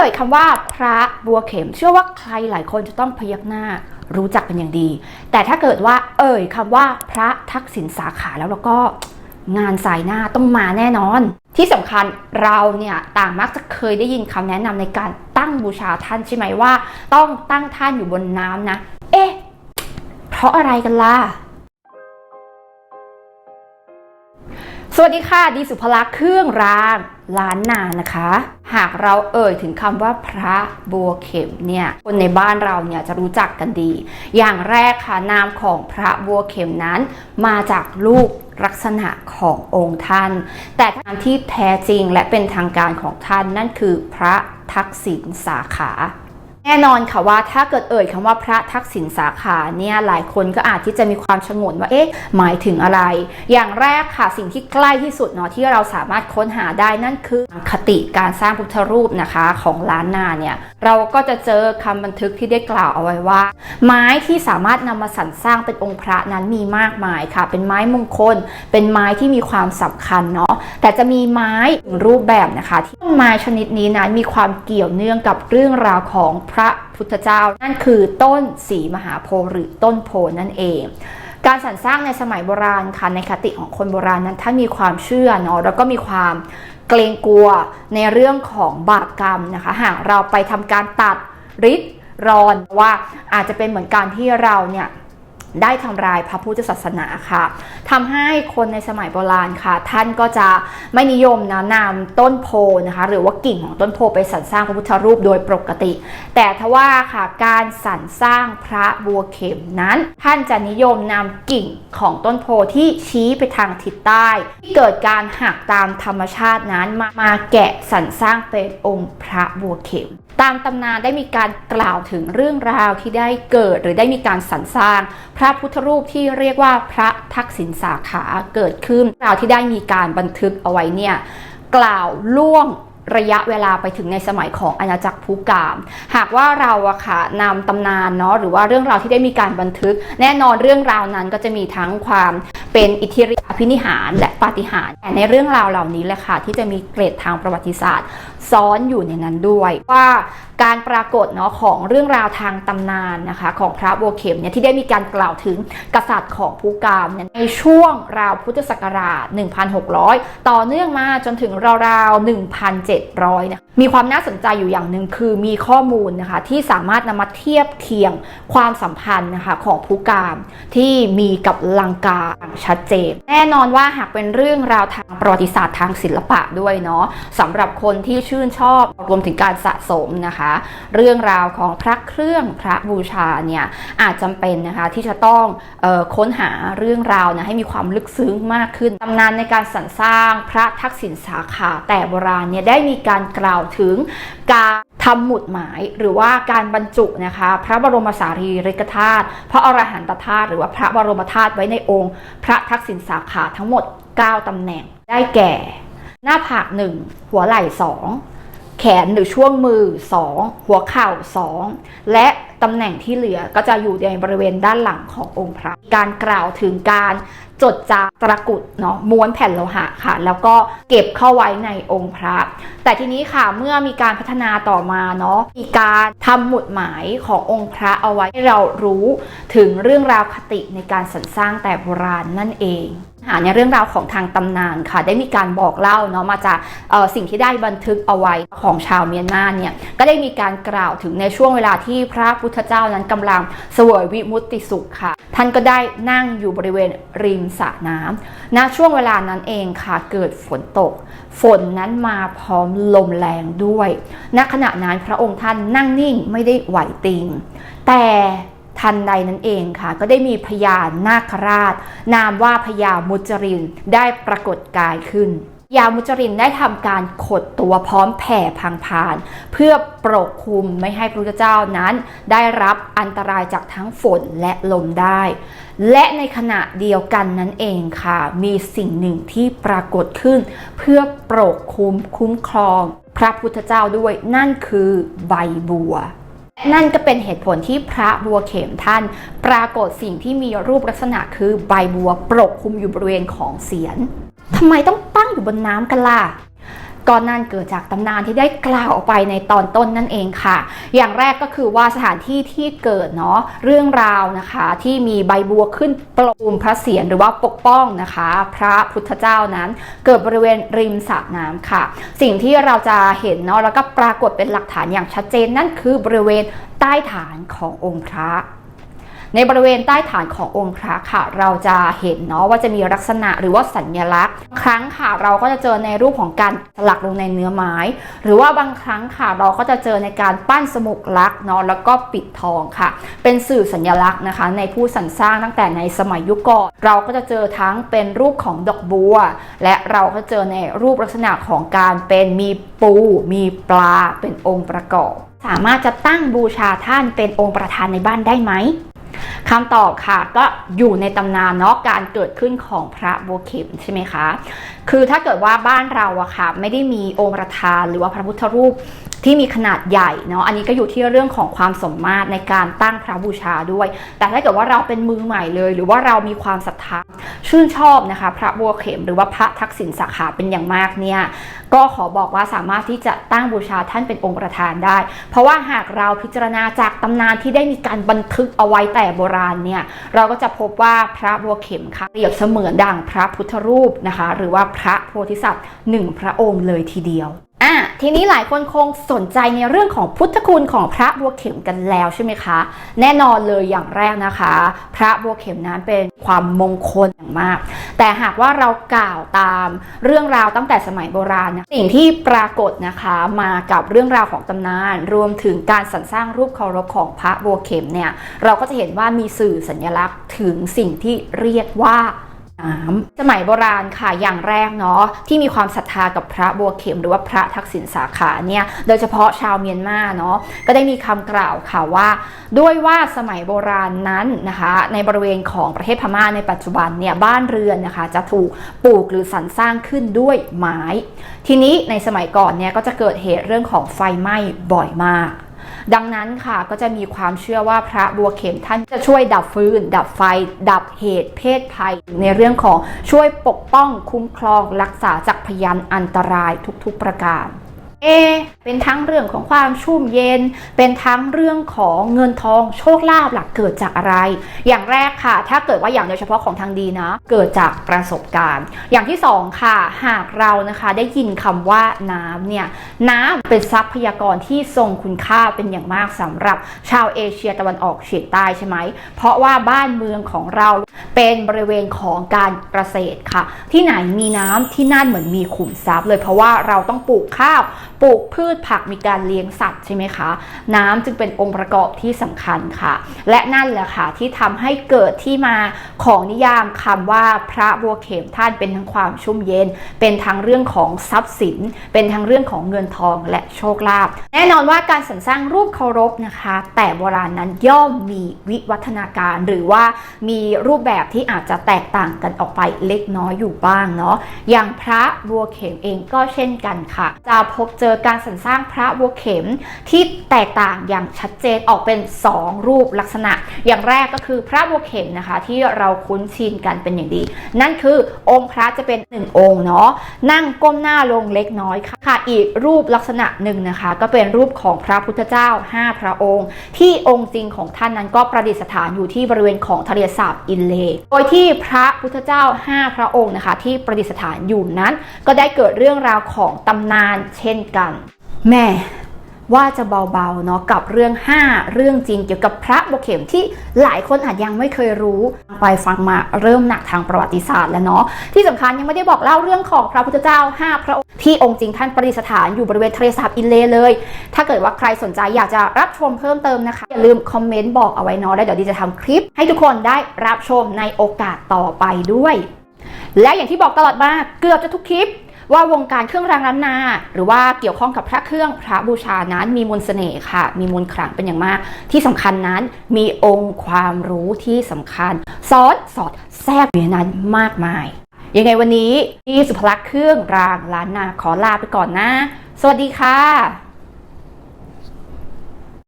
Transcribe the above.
อ่ยคำว่าพระบัวเข็ม เชื่อว่าใครหลายคนจะต้องพยักหน้ารู้จักเป็นอย่างดี แต่ถ้าเกิดว่า เอ่ยคำว่าพระทักษิณสาขาแล้วแล้วก็งานสายหน้าต้องมาแน่นอน ที่สำคัญเราเนี่ยต่างมักจะเคยได้ยินคำแนะนำในการตั้งบูชาท่านใช่ไหมว่า ต้องตั้งท่านอยู่บนน้ำนะ เอ๊ะ เพราะอะไรกันล่ะสวัสดีค่ะ ดีสุภลักษ์เครื่องราง ล้านนานะคะ หากเราเอ่ยถึงคำว่าพระบัวเข็มเนี่ยคนในบ้านเราเนี่ยจะรู้จักกันดี อย่างแรกค่ะนามของพระบัวเข็มนั้นมาจากลูกลักษณะขององค์ท่าน แต่ทางที่แท้จริงและเป็นทางการของท่านนั่นคือพระทักษิณสาขา แน่นอนค่ะว่าถ้าเกิดเอ่ยคำว่าพระทักษิณสาขาเนี่ยหลายคนก็อาจที่จะมีความชงนว่าเอ๊ะหมายถึงอะไร อย่างแรกค่ะสิ่งที่ใกล้ที่สุดเนาะที่เราสามารถค้นหาได้นั่นคือคติการสร้างพุทธรูปนะคะของล้านนาเนี่ยเราก็จะเจอคำบันทึกที่ได้กล่าวเอาไว้ว่า ไม้ที่สามารถนำมาสรรสร้างเป็นองค์พระนั้นมีมากมายค่ะ เป็นไม้มงคล เป็นไม้ที่มีความสำคัญเนาะแต่จะมีไม้รูปแบบนะคะ ที่ต้นไม้ชนิดนี้นั้นมีความเกี่ยวเนื่องกับเรื่องราวของพระพุทธเจ้า นั่นคือต้นสีมหาโพธิ์หรือต้นโพนั่นเองการสรรสร้างในสมัยโบราณค่ะในคติของคนโบราณนั้นท่านมีความเชื่อเนาะแล้วก็มีความเกรงกลัวในเรื่องของบาปกรรมนะคะหากเราไปทำการตัดริดรอนว่าอาจจะเป็นเหมือนการที่เราเนี่ย ได้ทำลายพระพุทธศาสนาค่ะทำให้คนในสมัยโบราณค่ะ ท่านก็จะไม่นิยมนะนำต้นโพนะคะ หรือว่ากิ่งของต้นโพไปสรรสร้างพระพุทธรูปโดยปกติ แต่ทว่าค่ะการสรรสร้างพระบัวเข็มนั้น ท่านจะนิยมนำกิ่งของต้นโพที่ชี้ไปทางทิศใต้ ที่เกิดการหักตามธรรมชาตินั้นมามาแกะสรรสร้างเป็นองค์พระบัวเข็ม ตามตำนานได้มีการกล่าวถึงเรื่องราวที่ได้เกิดหรือได้มีการสรรสร้าง พระพุทธรูปที่เรียกว่าพระทักษิณสาขาเกิดขึ้นราวที่ได้มีการบันทึกเอาไว้เนี่ยกล่าวล่วง ระยะเวลาไปถึงในสมัยของอาณาจักรภูกาม หากว่าเราอะค่ะนำตำนานเนาะหรือว่าเรื่องราวที่ได้มีการบันทึก แน่นอนเรื่องราวนั้นก็จะมีทั้งความเป็นอิทธิฤทธิอภินิหารและปาฏิหาริย์แต่ในเรื่องราวเหล่านี้แหละค่ะที่จะมีเกรดทางประวัติศาสตร์ ซ้อนอยู่ในนั้นด้วยว่าการปรากฏเนาะของเรื่องราวทางตำนานนะคะของพระบัวเข็มเนี่ยที่ได้มีการกล่าวถึงกษัตริย์ของภูกามเนี่ยในช่วงราวพุทธศักราช 1,600 ต่อเนื่องมาจนถึงราวๆ700นะมีความน่าสนใจอยู่อย่างหนึ่งคือมีข้อมูลนะคะที่สามารถนำมาเทียบเคียงความสัมพันธ์นะคะของภูกามที่มีกับลังกาชัดเจน แน่นอนว่าหากเป็นเรื่องราวทางประวัติศาสตร์ทางศิลปะด้วยเนาะสำหรับคนที่ชื่นชอบรวมถึงการสะสมนะคะ เรื่องราวของพระเครื่องพระบูชาเนี่ยอาจจำเป็นนะคะที่จะต้องออค้นหาเรื่องราวนะให้มีความลึกซึ้งมากขึ้นตำนานในการสรรสร้างพระทักษิณสาขาแต่โบราณเนี่ยได้มีการกล่าวถึงการทำหมุดหมายหรือว่าการบรรจุนะคะพระบรมสารีริกธาตุพระอรหันตธาตุหรือว่าพระบรมธาตุไว้ในองค์ พระทักษิณสาขาทั้งหมด 9ตำแหน่งได้แก่ หน้าผาก 1 หัวไหล่ 2 แขนหรือช่วงมือ 2 หัวเข่า 2 และ ตำแหน่งที่เหลือก็จะอยู่ในบริเวณด้านหลังขององค์พระ การกล่าวถึงการจดจาตระกุดเนาะม้วนแผ่นโลหะค่ะ แล้วก็เก็บเข้าไว้ในองค์พระ แต่ทีนี้ค่ะเมื่อมีการพัฒนาต่อมาเนาะมีการทำหมุดหมายขององค์พระเอาไว้ให้เรารู้ถึงเรื่องราวคติในการสรรสร้างแต่โบราณนั่นเองหาในเรื่องราวของทางตำนานค่ะ ได้มีการบอกเล่าเนาะมาจากสิ่งที่ได้บันทึกเอาไว้ของชาวเมียนมาเนี่ย ก็ได้มีการกล่าวถึงในช่วงเวลาที่พระพุทธเจ้านั้นกำลังเสวยวิมุตติสุขค่ะ ท่านก็ได้นั่งอยู่บริเวณริมสระน้ำณช่วงเวลานั้นเองค่ะเกิดฝนตก ฝนนั้นมาพร้อมลมแรงด้วยณขณะนั้นพระองค์ท่านนั่งนิ่งไม่ได้ไหวติง แต่ทันใดนั้นเองค่ะ ก็ได้มีพญานาคราช นามว่าพญามุจรินได้ปรากฏกายขึ้น ยามุจรินได้ทำการขดตัวพร้อมแผ่พังพาน เพื่อปกคลุมไม่ให้พระพุทธเจ้านั้น ได้รับอันตรายจากทั้งฝนและลมได้ และในขณะเดียวกันนั้นเองค่ะ มีสิ่งหนึ่งที่ปรากฏขึ้น เพื่อปกคลุมคุ้มครอง พระพุทธเจ้าด้วยนั่นคือใบบัวนั่นก็เป็นเหตุผลที่พระบัวเข็มท่าน ปรากฏสิ่งที่มีรูปลักษณะคือใบบัวปกคลุมอยู่บริเวณของเสียนทำไมต้อง อยู่บนน้ำกันล่ะก็นั่นเกิดจากตำนานที่ได้กล่าวออกไปในตอนต้นนั่นเองค่ะ อย่างแรกก็คือว่าสถานที่ที่เกิดเนาะเรื่องราวนะคะ ที่มีใบบัวขึ้นปลุมพระเศียรหรือว่าปกป้องนะคะ พระพุทธเจ้านั้น เกิดบริเวณริมสระน้ำค่ะ สิ่งที่เราจะเห็นเนาะแล้วก็ปรากฏเป็นหลักฐานอย่างชัดเจนนั่นคือบริเวณใต้ฐานขององค์พระ ในบริเวณใต้ฐานขององค์พระค่ะ เราจะเห็นเนาะว่าจะมีลักษณะหรือว่าสัญลักษณ์ ครั้งค่ะเราก็จะเจอในรูปของการสลักลงในเนื้อไม้ หรือว่าบางครั้งค่ะเราก็จะเจอในการปั้นสมุกลักษณ์เนาะแล้วก็ปิดทองค่ะ เป็นสื่อสัญลักษณ์นะคะ ในผู้สรรสร้างตั้งแต่ในสมัยยุคก่อนเราก็จะเจอทั้งเป็นรูปของดอกบัว และเราก็เจอในรูปลักษณะของการเป็นมีปู มีปลาเป็นองค์ประกอบ สามารถจะตั้งบูชาท่านเป็นองค์ประธานในบ้านได้ไหม คำตอบค่ะก็อยู่ในตำนานเนาะการเกิดขึ้นของพระบัวเข็มใช่ไหมคะ คือถ้าเกิดว่าบ้านเราอะค่ะไม่ได้มีองค์ประธานหรือว่าพระพุทธรูป ที่มีขนาดใหญ่เนาะอันนี้ก็อยู่ที่เรื่องของความสมมาตรในการตั้งพระบูชาด้วย แต่ถ้าเกิดว่าเราเป็นมือใหม่เลย หรือว่าเรามีความศรัทธาชื่นชอบนะคะ พระบัวเข็มหรือว่าพระทักษิณสาขาเป็นอย่างมากเนี่ยก็ขอบอกว่าสามารถที่จะตั้งบูชาท่านเป็นองค์ประธานได้ เพราะว่าหากเราพิจารณาจากตำนานที่ได้มีการบันทึกเอาไว้แต่โบราณเนี่ยเราก็จะพบว่าพระบัวเข็มค่ะเปรียบเสมือนดังพระพุทธรูปนะคะ หรือว่าพระโพธิสัตว์หนึ่งพระองค์เลยทีเดียว อะทีนี้หลายคนคงสนใจในเรื่องของพุทธคุณของพระบัวเข็มกันแล้วใช่ไหมคะ แน่นอนเลยอย่างแรกนะคะ พระบัวเข็มนั้นเป็นความมงคลอย่างมาก แต่หากว่าเรากล่าวตามเรื่องราวตั้งแต่สมัยโบราณนะสิ่งที่ปรากฏนะคะมากับเรื่องราวของตำนาน รวมถึงการสรรสร้างรูปเคารพของพระบัวเข็มเนี่ยเราก็จะเห็นว่ามีสื่อสัญลักษณ์ถึงสิ่งที่เรียกว่า สมัยโบราณค่ะอย่างแรกเนาะที่มีความศรัทธากับพระบัวเข็ม หรือว่าพระทักษิณสาขาเนี่ยโดยเฉพาะชาวเมียนมาเนาะก็ได้มีคำกล่าวค่ะว่า ด้วยว่าสมัยโบราณนั้นนะคะในบริเวณของประเทศพม่าในปัจจุบันเนี่ยบ้านเรือนนะคะจะถูกปลูกหรือสรรสร้างขึ้นด้วยไม้ ทีนี้ในสมัยก่อนเนี่ยก็จะเกิดเหตุเรื่องของไฟไหม้บ่อยมาก ดังนั้นค่ะก็จะมีความเชื่อว่าพระบัวเข็มท่านจะช่วยดับฟืน ดับไฟ ดับเหตุเพศภัย ในเรื่องของช่วยปกป้องคุ้มครองรักษาจากพยันอันตรายทุกๆประการ เอ เป็นทั้งเรื่องของความชุ่มเย็น เป็นทั้งเรื่องของเงินทองโชคลาภหลักเกิดจากอะไร อย่างแรกค่ะ ถ้าเกิดว่าอย่างโดยเฉพาะของทางดีนะ เกิดจากประสบการณ์ อย่างที่สองค่ะ หากเรานะคะได้ยินคำว่าน้ำเนี่ย น้ำเป็นทรัพยากรที่ทรงคุณค่าเป็นอย่างมากสำหรับชาวเอเชียตะวันออกเฉียงใต้ใช่ไหม เพราะว่าบ้านเมืองของเรา เป็นบริเวณของการเกษตรค่ะ ที่ไหนมีน้ำที่นั่นเหมือนมีขุมทรัพย์เลยเพราะว่าเราต้องปลูกข้าวปลูกพืชผักมีการเลี้ยงสัตว์ใช่ไหมคะ น้ำจึงเป็นองค์ประกอบที่สำคัญค่ะ และนั่นแหละค่ะที่ทำให้เกิดที่มาของนิยามคำว่าพระบัวเข็มท่านเป็นทั้งความชุ่มเย็น เป็นทั้งเรื่องของทรัพย์สิน เป็นทั้งเรื่องของเงินทองและโชคลาภแน่นอนว่าการสรรสร้างรูปเคารพนะคะ แต่โบราณนั้นย่อมมีวิวัฒนาการหรือว่ามีรูปแบบที่อาจจะแตกต่างกันออกไปเล็กน้อยอยู่บ้างเนาะอย่างพระบัวเข็มเองก็เช่นกันค่ะ จะพบเจอการสรรสร้างพระบัวเข็มที่แตกต่างอย่างชัดเจนออกเป็น 2 รูปลักษณะ อย่างแรกก็คือพระบัวเข็มนะคะที่เราคุ้นชินกันเป็นอย่างดี นั่นคือองค์พระจะเป็นหนึ่งองค์เนาะนั่งก้มหน้าลงเล็กน้อยค่ะ อีกรูปลักษณะหนึ่งนะคะ ก็เป็นรูปของพระพุทธเจ้า 5 พระองค์ ที่องค์จริงของท่านนั้นก็ประดิษฐานอยู่ที่บริเวณของทะเลสาบอินเลโดยที่พระพุทธเจ้า 5 พระองค์นะคะ ที่ประดิษฐานอยู่นั้น ก็ได้เกิดเรื่องราวของตำนานเช่นกัน แม่ ว่าจะเบาๆเนาะกับเรื่อง 5 เรื่องจริงเกี่ยวกับพระบัวเข็มที่หลายคนอาจยังไม่เคยรู้ไปฟังมาเริ่มหนักทางประวัติศาสตร์แล้วเนาะที่สำคัญยังไม่ได้บอกเล่าเรื่องของพระพุทธเจ้า 5 พระองค์ที่องค์จริงท่านประดิษฐานอยู่บริเวณทะเลสาบอินเลเลย ถ้าเกิดว่าใครสนใจอยากจะรับชมเพิ่มเติมนะคะอย่าลืมคอมเมนต์บอกเอาไว้เนาะแล้วเดี๋ยวดีจะทำคลิป ให้ทุกคนได้รับชมในโอกาสต่อไปด้วย และอย่างที่บอกตลอดมาเกือบจะทุกคลิป ว่าวงการเครื่องรางล้านนา หรือว่าเกี่ยวข้องกับพระเครื่องพระบูชานั้นมีมนต์เสน่ห์ค่ะ มีมนต์ขลังเป็นอย่างมาก ที่สำคัญนั้นมีองค์ความรู้ที่สำคัญซ้อนสอดแทรกอยู่ในนั้นมากมาย ยังไงวันนี้ที่สุภลักษณ์เครื่องรางล้านนาขอลาไปก่อนนะ สวัสดีค่ะ